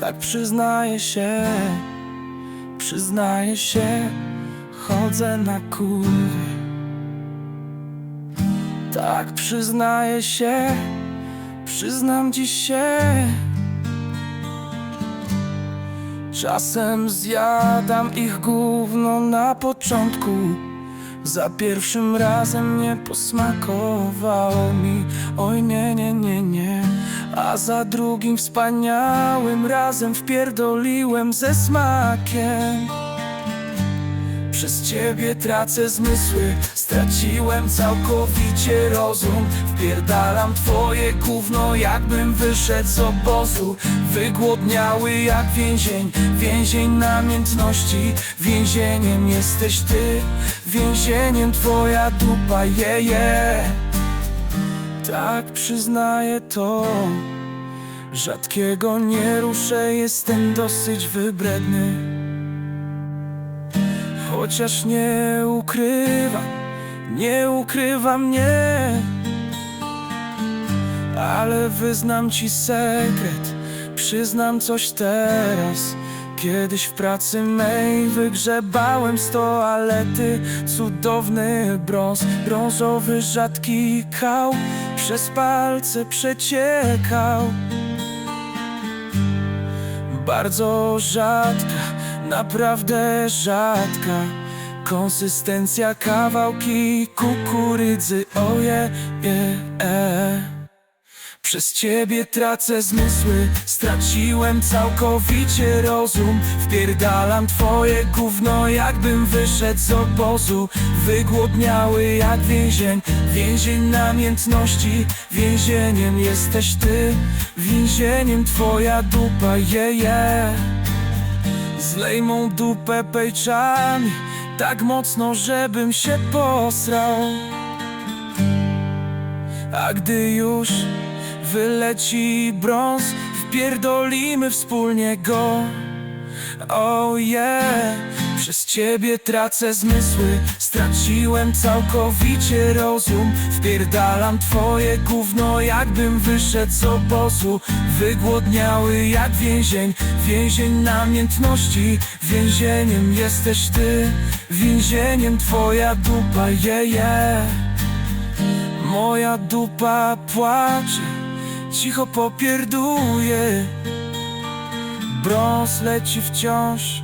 Tak przyznaję się, przyznaję się, chodzę na kurwy. Tak przyznaję się, przyznam dziś się. Czasem zjadam ich gówno na początku Za pierwszym razem nie posmakowało mi Oj nie, nie, nie, nie A za drugim wspaniałym razem wpierdoliłem ze smakiem. Przez ciebie tracę zmysły Straciłem całkowicie rozum. Wpierdalam twoje gówno Jakbym wyszedł z obozu. Wygłodniały jak więzień Więzień namiętności. Więzieniem jesteś ty Więzieniem twoja dupa je, je. Tak przyznaję to Rzadkiego nie ruszę Jestem dosyć wybredny. Chociaż nie ukrywam, nie ukrywam nie Ale wyznam ci sekret, przyznam coś teraz. Kiedyś w pracy mej wygrzebałem z toalety Cudowny brąz, brązowy rzadki kał. Przez palce przeciekał bardzo rzadka, naprawdę rzadka Konsystencja kawałki kukurydzy, oje, je, e. Przez ciebie tracę zmysły, straciłem całkowicie rozum. Wpierdalam twoje gówno, jakbym wyszedł z obozu. Wygłodniały jak więzień, więzień namiętności. Więzieniem jesteś ty, więzieniem twoja dupa, je, je. Zlej mą dupę pejczami, tak mocno, żebym się posrał. A gdy już wyleci brąz Wpierdolimy wspólnie go. Oh yeah Przez ciebie tracę zmysły. Straciłem całkowicie rozum. Wpierdalam twoje gówno Jakbym wyszedł z obozu. Wygłodniały jak więzień Więzień namiętności. Więzieniem jesteś ty Więzieniem twoja dupa. Yeah, yeah. Moja dupa płacze, cicho popierduje. Brąz leci wciąż,